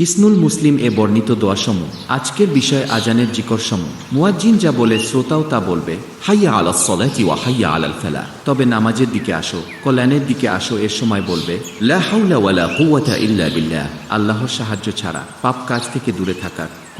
হিসনুল মুসলিম এ বর্ণিত দোয়াসমূহ, আজকের বিষয় আজানের জিকর সমূহ মুয়াজ্জিন যা বলে, শ্রোতাও তা বলবে, হাইয়া আলাল সলাতি ওয়া হাইয়া আলাল ফেলা। তবে নামাজের দিকে আসো, কল্যাণের দিকে আসো, এর সময় বলবে, লা হাওলা ওয়ালা কুওয়াতা ইল্লা বিল্লাহ। আল্লাহর সাহায্য ছাড়া, পাপ কাজ থেকে দূরে থাকার।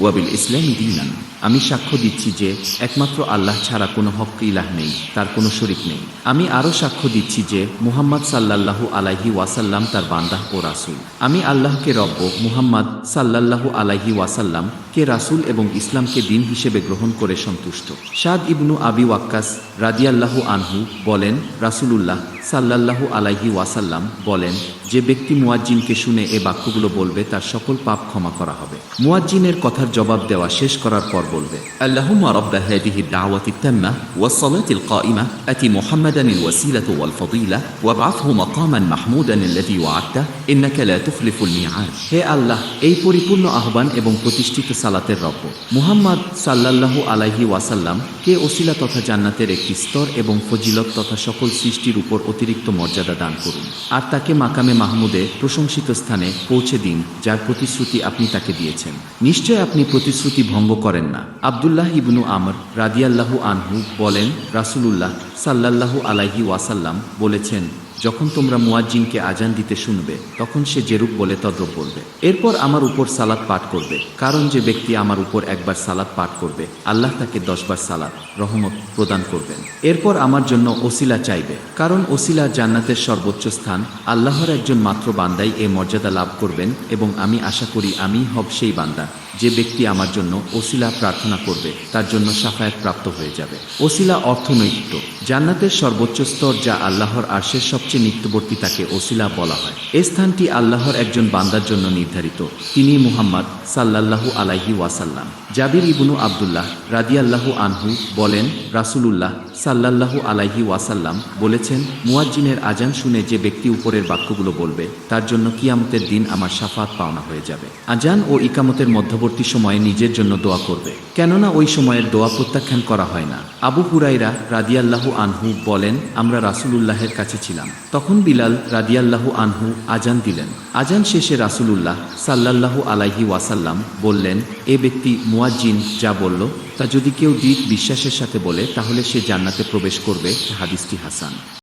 ওয়া বিল ইসলামি দীনান। আমি সাক্ষ্য দিচ্ছি যে একমাত্র আল্লাহ ছাড়া কোনো হক ইলাহ নেই, তার কোনো শরিক নেই। আমি আরও সাক্ষ্য দিচ্ছি যে মুহাম্মদ সাল্লাল্লাহু আলাইহি ওয়াসাল্লাম তার বান্দাহ ও রাসূল। আমি আল্লাহকে রব্ব মুহাম্মদ সাল্লাল্লাহু আলাইহি ওয়াসাল্লাম কে রাসূল এবং ইসলামকে দিন হিসেবে গ্রহণ করে সন্তুষ্ট। সাদ ইবনু আবি ওয়াক্কাস রাদিয়াল্লাহু আনহু বলেন, রাসূলুল্লাহ সাল্লাল্লাহু আলাইহি ওয়াসাল্লাম বলেন, যে ব্যক্তি মুয়াজ্জিনকে শুনে এ বাক্যগুলো বলবে, তার সকল পাপ ক্ষমা করা হবে। মুয়াজ্জিনের কথার জবাব দেওয়া শেষ করার পর বলবে হে আল্লাহ, এই পরিপূর্ণ আহ্বান এবং প্রতিষ্ঠিত সালাতের রব্ব মুহাম্মদ সাল্লাল্লাহু আলাইহি ওয়াসাল্লাম কে ওসিলা তথা জান্নাতের একটি স্তর এবং ফজিলত তথা সকল সৃষ্টির উপর অতিরিক্ত মর্যাদা দান করুন। আর তাকে মাকামে মাহমুদে প্রশংসিত স্থানে পৌঁছে দিন, যার প্রতিশ্রুতি আপনি তাকে দিয়েছেন। নিশ্চয় আপনি প্রতিশ্রুতি ভঙ্গ করেন না। আবদুল্লাহ ইবনু আমর রাদিয়াল্লাহু আনহু বলেন, রাসুলুল্লাহ সাল্লাল্লাহু আলাইহি ওয়াসাল্লাম বলেছেন যখন তোমরা মুয়াজ্জিনকে আজান দিতে শুনবে, তখন সে যেরূপ বলে তদ্রূপ বলবে। এরপর আমার উপর সালাত পাঠ করবে, কারণ যে ব্যক্তি আমার উপর একবার সালাত পাঠ করবে, আল্লাহ তাকে দশবার সালাদ রহমত প্রদান করবেন। এরপর আমার জন্য ওসিলা চাইবে, কারণ ওসিলা জান্নাতের সর্বোচ্চ স্থান, আল্লাহর একজন মাত্র বান্দাই এ মর্যাদা লাভ করবেন, এবং আমি আশা করি আমি হব সেই বান্দা। যে ব্যক্তি আমার জন্য ওসিলা প্রার্থনা করবে, তার জন্য সাফায়াত প্রাপ্ত হয়ে যাবে। ওসিলা অর্থনৈতিক। জান্নাতের সর্বোচ্চ স্তর যা আল্লাহর আর্শের সবচেয়ে নিত্যবর্তী তাকে ওসিলা বলা হয়। এই স্থানটি আল্লাহর একজন বান্দার জন্য নির্ধারিত। তিনি মুহাম্মদ সাল্লাল্লাহু আলাইহি ওয়াসাল্লাম। জাবির ইবনু আবদুল্লাহ রাদিয়াল্লাহু আনহু বলেন, রাসূলুল্লাহ সাল্লাল্লাহু আলাইহি ওয়াসাল্লাম বলেছেন, মুয়াজ্জিনের আজান শুনে যে ব্যক্তি উপরের বাক্যগুলো বলবে, তার জন্য কিয়ামতের দিন আমার সাফাত পাওনা হয়ে যাবে। আজান ও ইকামতের মধ্যবর্তী সময়ে নিজের জন্য দোয়া করবে। কেননা ওই সময়ের দোয়া প্রত্যাখ্যান করা হয় না। আবু হুরাইরা রাদিয়াল্লাহু আনহু বলেন, আমরা রাসূলুল্লাহের কাছে ছিলাম। তখন বিলাল রাদিয়াল্লাহু আনহু আজান দিলেন। আজান শেষে রাসূলুল্লাহ সাল্লাল্লাহু আলাইহি ওয়াসাল্লাম বললেন, এ ব্যক্তি মুয়াজ্জিন যা বলল তা যদি কেউ দিক বিশ্বাসের সাথে বলে তাহলে সে জান্নাতে প্রবেশ করবে হাদিসটি হাসান।